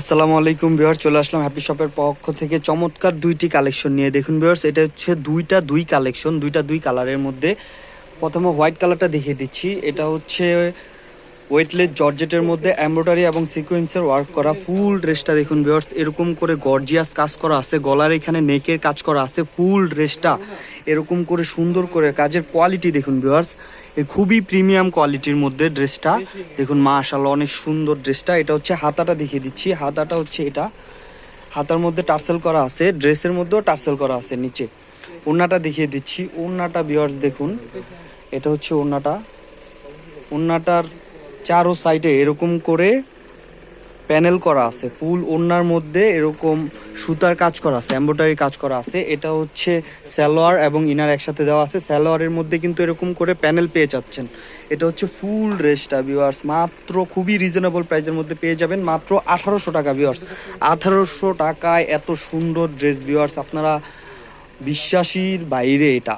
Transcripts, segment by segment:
আসসালামু আলাইকুম বিহার চলে আসলাম হ্যাপি শপের পক্ষ থেকে। চমৎকার দুইটি কালেকশন নিয়ে দেখুন বিহার্স এটা হচ্ছে দুইটা দুই কালেকশন দুইটা দুই কালারের মধ্যে। প্রথমে হোয়াইট কালারটা দেখিয়ে দিচ্ছি, এটা হচ্ছে ওয়েটলেস জর্জেটের মধ্যে এমব্রয়ডারি এবং সিকোয়েন্সের ওয়ার্ক করা ফুল ড্রেসটা দেখুন বিয়ার্স এরকম করে গর্জিয়াস কাজ করা আছে, গলার এখানে নেকের কাজ করা আছে, ফুল ড্রেসটা এরকম করে সুন্দর করে কাজের কোয়ালিটি দেখুন বিয়ার্স এ খুবই প্রিমিয়াম কোয়ালিটির মধ্যে ড্রেসটা। দেখুন মাশাআল্লাহ অনেক সুন্দর ড্রেসটা, এটা হচ্ছে হাতাটা দেখিয়ে দিচ্ছি, হাতাটা হচ্ছে এটা। হাতার মধ্যে টার্সেল করা আছে, ড্রেসের মধ্যেও টার্সেল করা আছে নিচে। ওড়নাটা দেখিয়ে দিচ্ছি, ওড়নাটা বিয়ার্স দেখুন, এটা হচ্ছে ওড়নাটা। ওড়নাটার চারো সাইডে এরকম করে প্যানেল করা আছে। ফুল ওড়নার মধ্যে এরকম সুতার কাজ করা আছে, এম্ব্রয়ডারি কাজ করা আছে। এটা হচ্ছে সালোয়ার এবং ইনার একসাথে দেওয়া আছে। সালোয়ারের মধ্যে কিন্তু এরকম করে প্যানেল পেয়ে যাচ্ছেন। এটা হচ্ছে ফুল ড্রেসটা ভিওয়ার্স মাত্র খুবই রিজনেবল প্রাইসের মধ্যে পেয়ে যাবেন। মাত্র আঠারোশো টাকা ভিওয়ার্স আঠারোশো টাকায় এত সুন্দর ড্রেস ভিউয়ার্স আপনারা বিশ্বাসীর বাইরে এটা।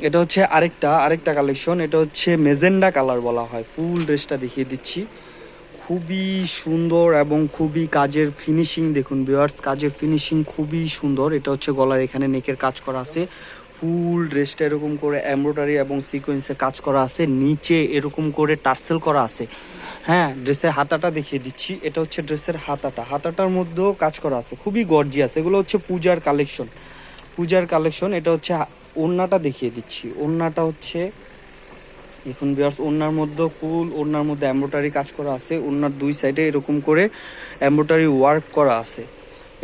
এটা হচ্ছে আরেকটা আরেকটা কালেকশন এটা হচ্ছে মেজেন্ডা কালার বলা হয়। ফুল ড্রেসটা দেখিয়ে দিচ্ছি। খুবই সুন্দর এবং খুবই কাজের ফিনিশিং দেখুন ভিউয়ার্স কাজের ফিনিশিং খুবই সুন্দর। এটা হচ্ছে গলার এখানে নেকের কাজ করা আছে। ফুল ড্রেসটা এরকম করে এমব্রয়ডারি এবং সিকোয়েন্সে কাজ করা আছে। নিচে এরকম করে টার্সেল করা আছে। হ্যাঁ ড্রেসের হাতাটা দেখিয়ে দিচ্ছি। এটা হচ্ছে ড্রেসের হাতাটা। হাতাটার মধ্যেও কাজ করা আছে। খুবই গর্জিয়াস এগুলো হচ্ছে পূজার কালেকশন পূজার কালেকশন এটা হচ্ছে ওড়নাটা দেখিয়ে দিচ্ছি। ওড়নাটা হচ্ছে এখন বিয়ার্স ওড়নার মধ্যে ফুল ওড়নার মধ্যে এমব্রয়ডারি কাজ করা আছে। ওড়নার দুই সাইডে এরকম করে এমব্রয়ডারি ওয়ার্ক করা আছে।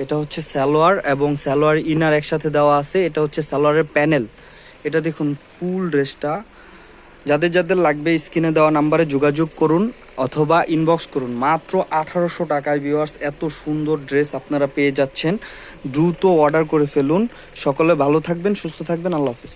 এটা হচ্ছে সালোয়ার এবং সালোয়ার ইনার একসাথে দেওয়া আছে। এটা হচ্ছে সালোয়ারের প্যানেল এটা দেখুন ফুল ড্রেসটা যাদের যাদের লাগবে স্ক্রিনে দেওয়া নাম্বারে যোগাযোগ করুন। অথবা ইনবক্স করুন। মাত্র আঠারোশো টাকায় ভিউয়ার্স এত সুন্দর ড্রেস আপনারা পেয়ে যাচ্ছেন। দ্রুত অর্ডার করে ফেলুন। সকলে ভালো থাকবেন, সুস্থ থাকবেন। আল্লাহ হাফিজ।